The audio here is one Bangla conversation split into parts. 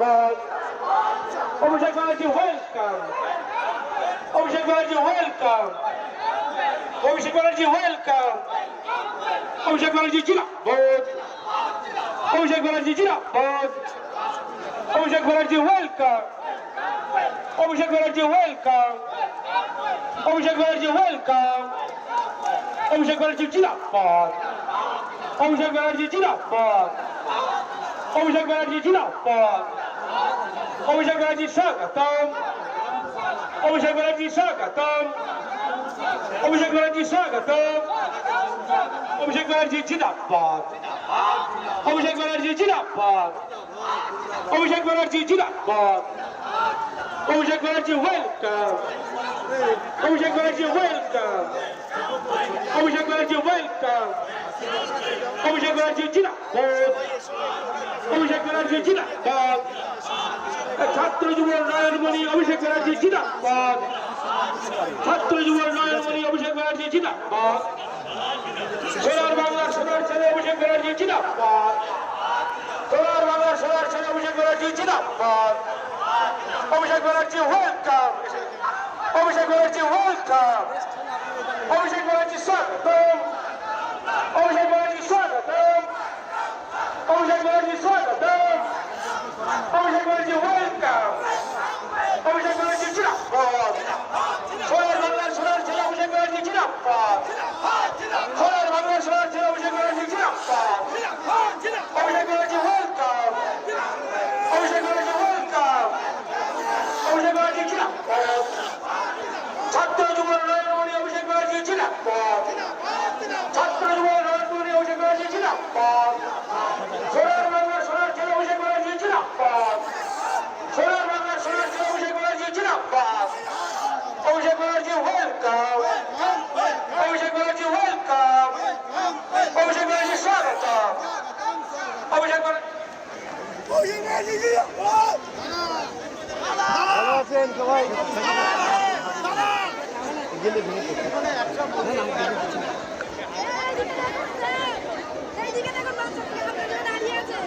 জিন্দাবাদ অভিষেক ব্যানার্জি জিন্দাবাদ Abhishek Banerjee welcome Abhishek Banerjee welcome Abhishek Banerjee welcome Abhishek Banerjee জিন্দাবাদ অভিষেক ব্যানার্জি জিন্দাবাদ Abhishek Banerjee welcome Abhishek Banerjee welcome Abhishek Banerjee welcome Abhishek Banerjee জিন্দাবাদ অভিষেক ব্যানার্জি জিন্দাবাদ অভিষেক ব্যানার্জি জিন্দাবাদ অভিষেক ব্যানার্জি স্বাগতম অভিষেক ব্যানার্জি স্বাগতম অভিষেক ব্যানার্জি স্বাগতম অভিষেক ব্যানার্জি জিন্দাবাদ অভিষেক ব্যানার্জি জিন্দাবাদ অভিষেক ব্যানার্জি জিন্দাবাদ অভিষেক ব্যানার্জি ওয়েলকাম ছাত্র যুব নয়নমণি অভিষেক ব্যানার্জি জিন্দাবাদ ছাত্র যুব নয়নমণি অভিষেক ব্যানার্জি জিন্দাবাদ সোনার বাংলার সোনার ছেলে অভিষেক ব্যানার্জি জিন্দাবাদ সোনার বাংলার সোনার ছেলে অভিষেক ব্যানার্জি জিন্দাবাদ অভিষেক ব্যানার্জি ওয়েলকাম অভিষেক ব্যানার্জি ওয়েলকাম অভিষেক ব্যানার্জি স্বাগতম অভিষেক ব্যানার্জি স্বাগতম অভিষেক ব্যানার্জি স্বাগতম অভিষেক ব্যানার্জি ওয়েলকাম অভিষেক ব্যানার্জি জিন্দাবাদ সোনার বাংলার সোনার ছেলে অভিষেক ব্যানার্জি জিন্দাবাদ সোনার বাংলার সোনার ছেলে অভিষেক ব্যানার্জি জিন্দাবাদ অভিষেক ব্যানার্জি ওয়েলকাম অভিষেক ব্যানার্জি ওয়েলকাম অভিষেক ব্যানার্জি জিন্দাবাদ ছাত্র যুব নয়নমণি অভিষেক ব্যানার্জি জিন্দাবাদ ছাত্র যুব নয়নমণি অভিষেক ব্যানার্জি জিন্দাবাদ সোনার বাংলার সোনার ছেলে অভিষেক ব্যানার্জি জিন্দাবাদ সোনার বাংলার সোনার ছেলে অভিষেক ব্যানার্জি জিন্দাবাদ অভিষেক ব্যানার্জি ওয়েলকাম অভিষেক ব্যানার্জি ওয়েলকাম অভিষেক ব্যানার্জি স্বাগতম অভিষেক ব্যানার্জি ভালো আছেন সবাই? এইদিকে দেখুন বাচ্চা ছেলে দাঁড়িয়ে আছে।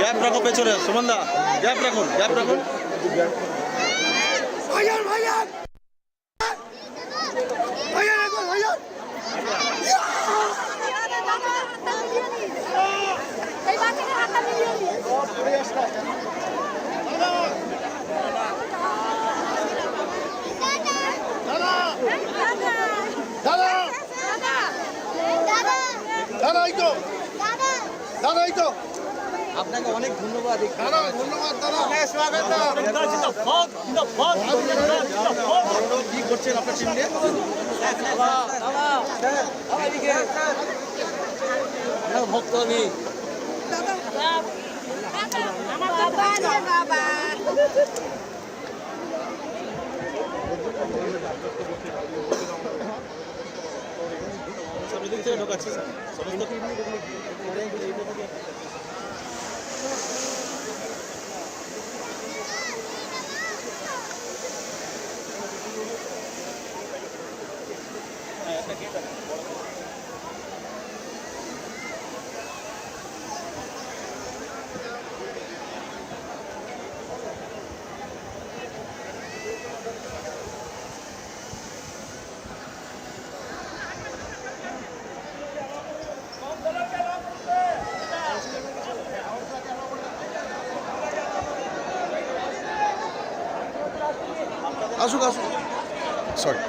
গ্যাপ রাখো পেছনে। সুমনদা গ্যাপ রাখুন গ্যাপ রাখুন। তো। দাদা দাদা তো। আপনাকে অনেক ধন্যবাদ দাদা ধন্যবাদ দাদা স্বাগত। কি করছেন আপনার টিম নিয়ে? ভক্ত আমি বাবা সামনের দিক থেকে ঢোকাচ্ছি সমস্ত আসুক আসুক। সরি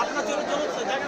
আপনার চলে চলে দেখা